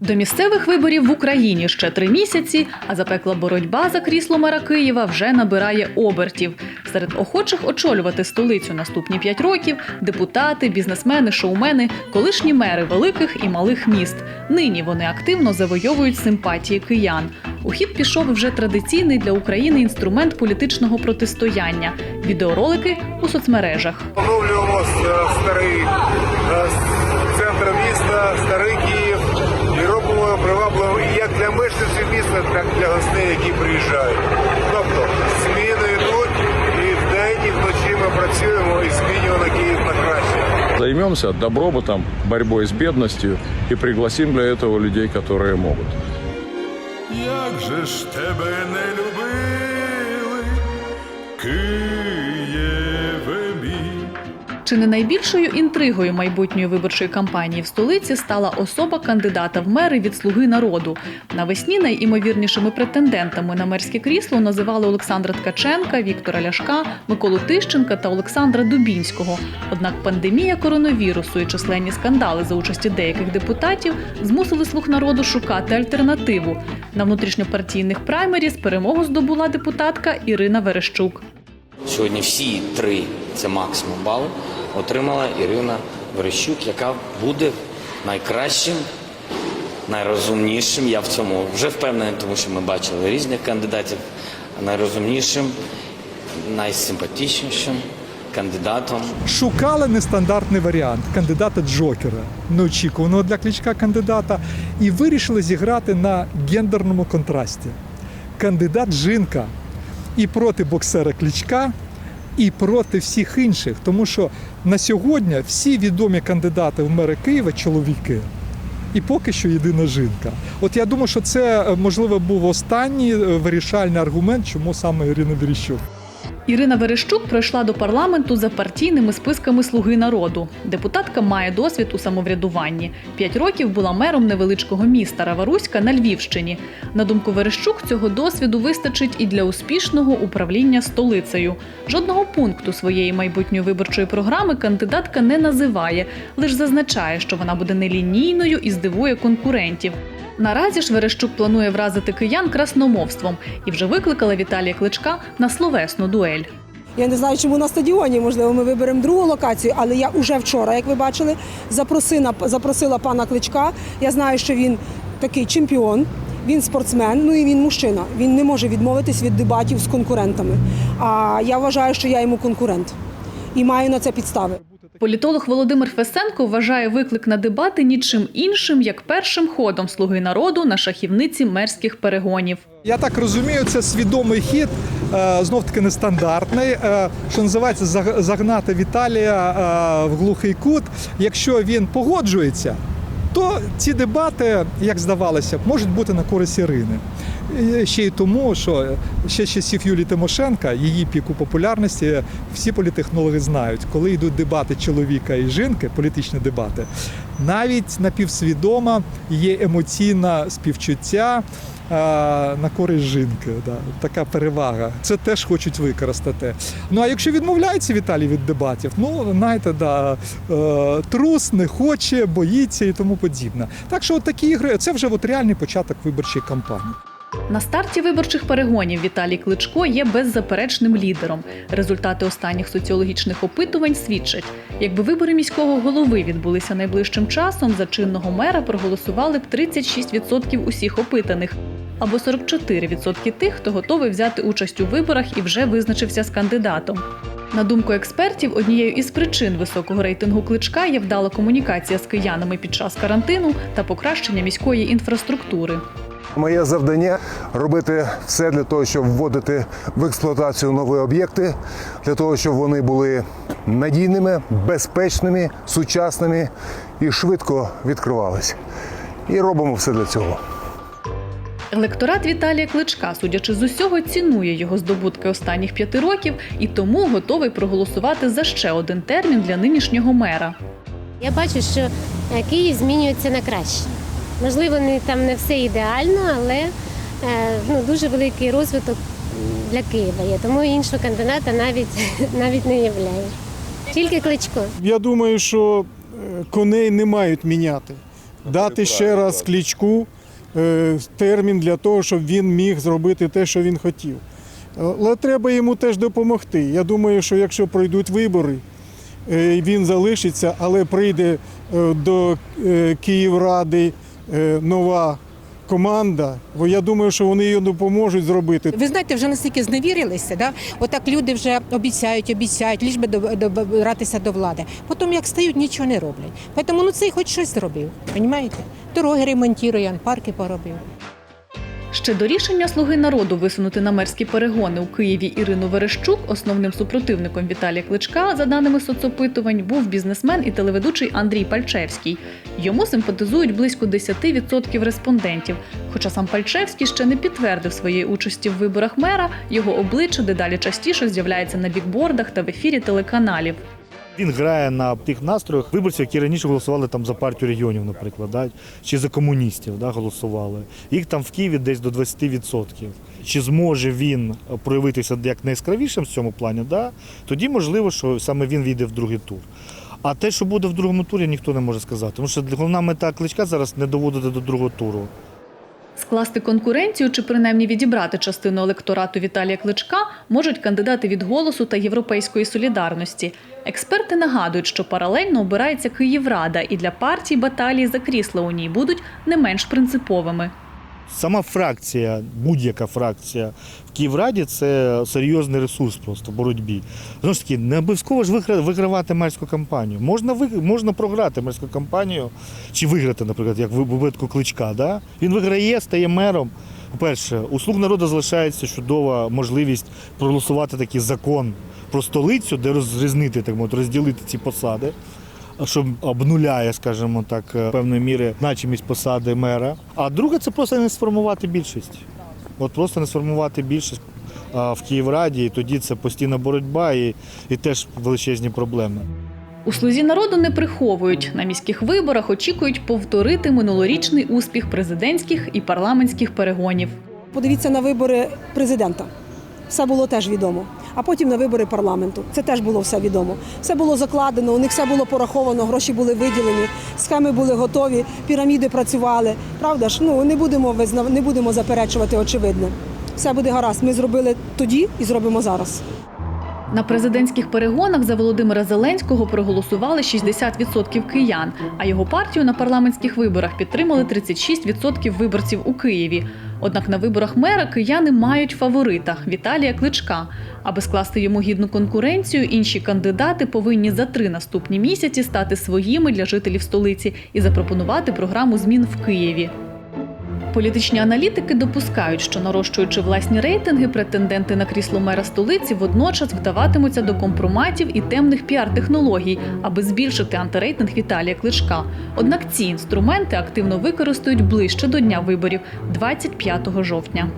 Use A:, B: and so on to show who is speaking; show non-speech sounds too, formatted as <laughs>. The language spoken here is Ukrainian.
A: До місцевих виборів в Україні ще три місяці, а запекла боротьба за крісло мера Києва вже набирає обертів. Серед охочих очолювати столицю наступні п'ять років депутати, бізнесмени, шоумени, колишні мери великих і малих міст. Нині вони активно завойовують симпатії киян. У хід пішов вже традиційний для України інструмент політичного протистояння відеоролики у соцмережах.
B: Оновлюємо старий е, центр міста, старий і його привабливим і як для мешканців міста, так і для гостей, які приїжджають. Тобто зміни йдуть і вдень, і вночі ми працюємо і змінюємо Київ на краще.
C: Займемся добробутом, борьбой с бедностью и пригласим для этого людей, которые могут.
D: Як же ж тебе не любили, мій.
A: Чи не найбільшою інтригою майбутньої виборчої кампанії в столиці стала особа кандидата в мери від Слуги народу? Навесні найімовірнішими претендентами на мерське крісло називали Олександра Ткаченка, Віктора Ляшка, Миколу Тищенка та Олександра Дубінського. Однак пандемія коронавірусу і численні скандали за участі деяких депутатів змусили слуг народу шукати альтернативу. На внутрішньопартійних праймеріз перемогу здобула депутатка Ірина Верещук.
E: Сьогодні всі три, це максимум бали, отримала Ірина Верещук, яка буде найкращим, найрозумнішим. Я в цьому вже впевнений, тому що ми бачили різних кандидатів. Найрозумнішим, найсимпатичнішим кандидатом.
F: шукали нестандартний варіант кандидата Джокера, неочікуваного для кличка кандидата, і вирішили зіграти на гендерному контрасті. Кандидат жінка і проти боксера кличка, і проти всіх інших. Тому що на сьогодні всі відомі кандидати в мери Києва чоловіки. І поки що єдина жінка. От я думаю, що це е, можливо був останній е, вирішальний аргумент, чому саме Ірина Верещук.
A: Ірина Верещук пройшла до парламенту за партійними списками Слуги народу. Депутатка має досвід у самоврядуванні. П'ять років була мером невеличкого міста Раваруська на Львівщині. На думку Верещук, цього досвіду вистачить і для успішного управління столицею. Жодного пункту своєї майбутньої виборчої програми кандидатка не називає, лише зазначає, що вона буде нелінійною і здивує конкурентів. Наразі ж Верещук планує вразити киян красномовством і вже викликала Віталія Кличка на словесну дуель.
G: Я не знаю, чому на стадіоні. Можливо, ми виберемо другу локацію, але я вже вчора, як ви бачили, запросила, запросила пана Кличка. Я знаю, що він такий чемпіон, він спортсмен, ну і він мужчина. Він не може відмовитись від дебатів з конкурентами. А я вважаю, що я йому конкурент і маю на це підстави.
A: Політолог Володимир Фесенко вважає виклик на дебати нічим іншим, як першим ходом слуги народу на шахівниці мерських перегонів.
F: Я так розумію, це свідомий хід, знов таки нестандартний, е, що називається загнати Віталія е, в глухий кут. Якщо він погоджується, то ці дебати, як здавалося, можуть бути на користь Ірини. Ще й тому, що ще з часів Юлії Тимошенка, її піку популярності, всі політехнологи знають, коли йдуть дебати чоловіка і жінки, політичні дебати, навіть напівсвідомо є емоційне співчуття е, на користь жінки. Да, така перевага. Це теж хочуть використати. Ну а якщо відмовляється Віталій від дебатів, ну знаєте, да, е, трус не хоче, боїться і тому подібне. Так що от такі ігри це вже от реальний початок виборчої кампанії.
A: На старті виборчих перегонів Віталій Кличко є беззаперечним лідером. Результати останніх соціологічних опитувань свідчать, якби вибори міського голови відбулися найближчим часом, за чинного мера проголосували б 36% усіх опитаних. Або 44% тих, хто готовий взяти участь у виборах і вже визначився з кандидатом. На думку експертів, однією із причин високого рейтингу кличка є вдала комунікація з киянами під час карантину та покращення міської інфраструктури.
B: Моє завдання робити все для того, щоб вводити в експлуатацію нові об'єкти, для того, щоб вони були надійними, безпечними, сучасними і швидко відкривались. І робимо все для цього.
A: Електорат Віталія Кличка, судячи з усього, цінує його здобутки останніх п'яти років і тому готовий проголосувати за ще один термін для нинішнього мера.
H: Я бачу, що е, Київ змінюється на краще. Можливо, не там не все ідеально, але е, ну, дуже великий розвиток для Києва є. Тому іншого кандидата навіть <laughs> навіть не являю. Тільки кличко.
I: Я думаю, що е, коней не мають міняти. дати ще раз клічку е, термін для того, щоб він міг зробити те, що він хотів. Але треба йому теж допомогти. Я думаю, що якщо пройдуть вибори, він залишиться, але прийде до Київради нова команда, бо я думаю, що вони її допоможуть зробити.
J: Ви знаєте, вже настільки зневірилися, да? отак люди вже обіцяють, обіцяють, ліж би добратися до влади. Потім, як стають, нічого не роблять. Тому ну цей хоч щось зробив, розумієте? Дороги ремонтує, парки поробив.
A: Ще до рішення слуги народу висунути на мерські перегони у Києві Ірину Верещук, основним супротивником Віталія Кличка, за даними соцопитувань, був бізнесмен і телеведучий Андрій Пальчевський. Йому симпатизують близько 10% респондентів. Хоча сам Пальчевський ще не підтвердив своєї участі в виборах мера, його обличчя дедалі частіше з'являється на бікбордах та в ефірі телеканалів.
K: Він грає на тих настроях виборців, які раніше голосували там за партію регіонів, наприклад, да? чи за комуністів да, голосували. Їх там в Києві десь до 20%. Чи зможе він проявитися як найяскравішим в цьому плані, да? тоді можливо, що саме він війде в другий тур. А те, що буде в другому турі, ніхто не може сказати. Тому що головна мета кличка зараз не доводити до другого туру.
A: Скласти конкуренцію чи принаймні відібрати частину електорату Віталія Кличка можуть кандидати від голосу та європейської солідарності. Експерти нагадують, що паралельно обирається Київрада, і для партій баталії за крісла у ній будуть не менш принциповими.
K: Сама фракція, будь-яка фракція в Київраді це серйозний ресурс просто в боротьбі. Знову ж таки, не обов'язково ж вигра- вигравати мерську кампанію. Можна, можна програти мерську кампанію чи виграти, наприклад, як в випадку кличка. Да? Він виграє, стає мером. По-перше, у слуг народу залишається чудова можливість проголосувати такий закон про столицю, де розрізнити, так мовити, розділити ці посади що обнуляє, скажімо так, е, певною міри значимість посади мера. А друге, це просто не сформувати більшість. От просто не сформувати більшість в Київраді, і тоді це постійна боротьба і, і теж величезні проблеми.
A: У слузі народу не приховують. На міських виборах очікують повторити минулорічний успіх президентських і парламентських перегонів.
G: Подивіться на вибори президента. Все було теж відомо. А потім на вибори парламенту. Це теж було все відомо. Все було закладено, у них все було пораховано, гроші були виділені, схеми були готові, піраміди працювали. Правда ж? Ну не будемо не будемо заперечувати очевидне. Все буде гаразд. Ми зробили тоді і зробимо зараз.
A: На президентських перегонах за Володимира Зеленського проголосували 60% киян, а його партію на парламентських виборах підтримали 36% виборців у Києві. Однак на виборах мера кияни мають фаворита Віталія Кличка. Аби скласти йому гідну конкуренцію, інші кандидати повинні за три наступні місяці стати своїми для жителів столиці і запропонувати програму змін в Києві. Політичні аналітики допускають, що нарощуючи власні рейтинги, претенденти на крісло мера столиці водночас вдаватимуться до компроматів і темних піар-технологій, аби збільшити антирейтинг Віталія Кличка. Однак ці інструменти активно використають ближче до дня виборів 25 жовтня.